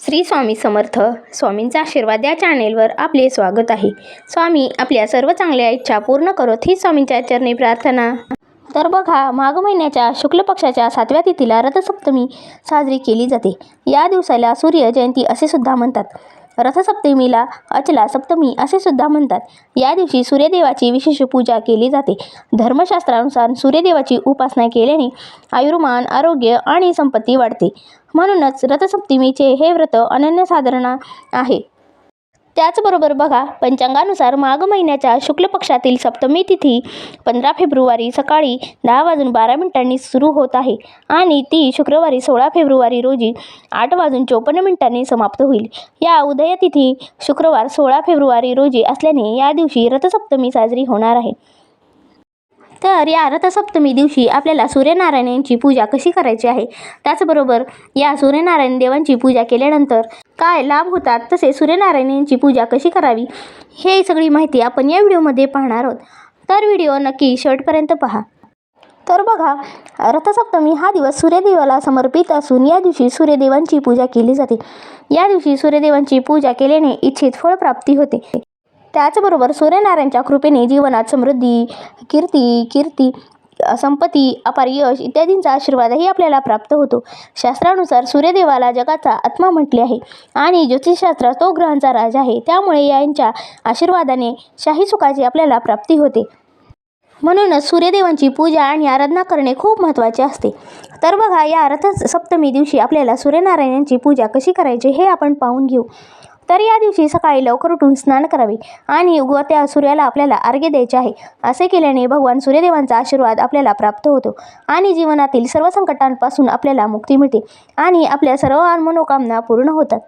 श्री स्वामी समर्थ. स्वामींचा आशीर्वाद या चॅनेलवर आपले स्वागत आहे. स्वामी आपल्या सर्व चांगल्या इच्छा पूर्ण करत ही स्वामींच्या चरणी प्रार्थना. तर बघा माघ महिन्याच्या शुक्ल पक्षाच्या सातव्या तिथीला रथसप्तमी साजरी केली जाते. या दिवसाला सूर्य जयंती असे सुद्धा म्हणतात. रथसप्तमीला अचला सप्तमी असे सुद्धा म्हणतात. या दिवशी सूर्यदेवाची विशेष पूजा केली जाते. धर्मशास्त्रानुसार सूर्यदेवाची उपासना केल्याने आयुर्मान आरोग्य आणि संपत्ती वाढते. म्हणूनच रथसप्तमीचे हे व्रत अनन्यसाधारण आहे. त्याचबरोबर बघा पंचांगानुसार माघ महिन्याच्या शुक्ल पक्षातील सप्तमी तिथी पंधरा फेब्रुवारी सकाळी दहा वाजून बारा मिनिटांनी सुरू होत आहे आणि ती शुक्रवारी सोळा फेब्रुवारी रोजी आठ वाजून चोपन्न मिनिटांनी समाप्त होईल. या उदयतिथी शुक्रवार सोळा फेब्रुवारी रोजी असल्याने या दिवशी रथसप्तमी साजरी होणार आहे. तर या रथसप्तमी दिवशी आपल्याला सूर्यनारायण यांची पूजा कशी करायची आहे? त्याचबरोबर या सूर्यनारायण देवांची पूजा केल्यानंतर काय लाभ होतात? तसे सूर्यनारायण यांची पूजा कशी करावी? हे सगळी माहिती आपण या व्हिडिओमध्ये पाहणार आहोत. तर व्हिडिओ नक्की शेवटपर्यंत पहा. तर बघा रथसप्तमी हा दिवस सूर्यदेवाला समर्पित असून या दिवशी सूर्यदेवांची पूजा केली जाते. या दिवशी सूर्यदेवांची पूजा केल्याने इच्छित फळ प्राप्ती होते. त्याचबरोबर सूर्यनारायणच्या कृपेने जीवनात समृद्धी कीर्ती कीर्ती संपत्ती अपार यश इत्यादींचा आशीर्वादही आपल्याला प्राप्त होतो. शास्त्रानुसार सूर्यदेवाला जगाचा आत्मा म्हटले आहे आणि ज्योतिषशास्त्रात तो ग्रहांचा राजा आहे. त्यामुळे यांच्या आशीर्वादाने शाही सुखाची आपल्याला प्राप्ती होते. म्हणूनच सूर्यदेवांची पूजा आणि आराधना करणे खूप महत्त्वाचे असते. तर बघा या रथ सप्तमी दिवशी आपल्याला सूर्यनारायणांची पूजा कशी करायची हे आपण पाहून घेऊ. तर या दिवशी सकाळी लवकर उठून स्नान करावे आणि उगवत्या सूर्याला आपल्याला अर्घ्य द्यायचे आहे. असे केल्याने भगवान सूर्यदेवांचा आशीर्वाद आपल्याला प्राप्त होतो आणि जीवनातील सर्व संकटांपासून आपल्याला मुक्ती मिळते आणि आपल्या सर्व मनोकामना पूर्ण होतात.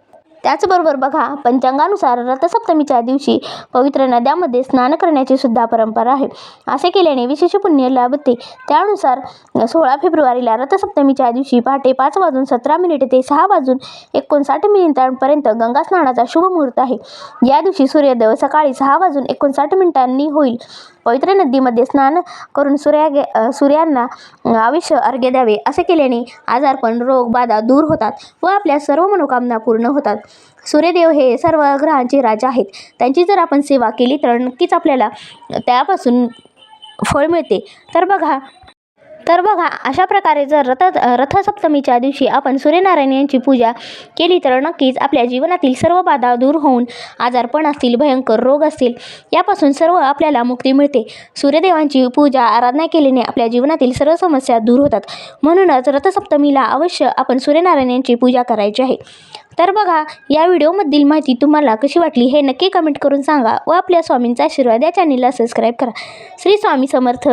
त्याचबरोबर बघा पंचांगानुसार रथसप्तमीच्या दिवशी पवित्र नद्यामध्ये स्नान करण्याची सुद्धा परंपरा आहे. असे केल्याने विशेष पुण्य लाभते. त्यानुसार सोळा फेब्रुवारीला रथसप्तमीच्या दिवशी पहाटे पाच वाजून सतरा मिनिटे ते सहा वाजून एकोणसाठ मिनिटांपर्यंत गंगा स्नानाचा शुभ मुहूर्त आहे. या दिवशी सूर्योदय सकाळी सहा वाजून एकोणसाठ मिनिटांनी होईल. पवित्र नदीमध्ये स्नान करून सूर्या सूर्यांना आयुष्य अर्घ्य द्यावे. असे केल्याने आजारपण रोग बाधा दूर होतात व आपल्या सर्व मनोकामना पूर्ण होतात. सूर्यदेव हे सर्व ग्रहांचे राजा आहेत. त्यांची जर आपण सेवा केली तर नक्कीच आपल्याला त्यापासून फळ मिळते. तर बघा तर बघा अशा प्रकारे जर रथ रथसप्तमीच्या दिवशी आपण सूर्यनारायण यांची पूजा केली तर नक्कीच आपल्या जीवनातील सर्व बाधा दूर होऊन आजारपण असतील भयंकर रोग असतील यापासून सर्व आपल्याला मुक्ती मिळते. सूर्यदेवांची पूजा आराधना केल्याने आपल्या जीवनातील सर्व समस्या दूर होतात. म्हणूनच रथसप्तमीला अवश्य आपण सूर्यनारायण यांची पूजा करायची आहे. तर बघा या व्हिडिओमधील माहिती तुम्हाला कशी वाटली हे नक्की कमेंट करून सांगा व आपल्या स्वामींचा आशीर्वाद या चॅनेलला सबस्क्राईब करा. श्री स्वामी समर्थ.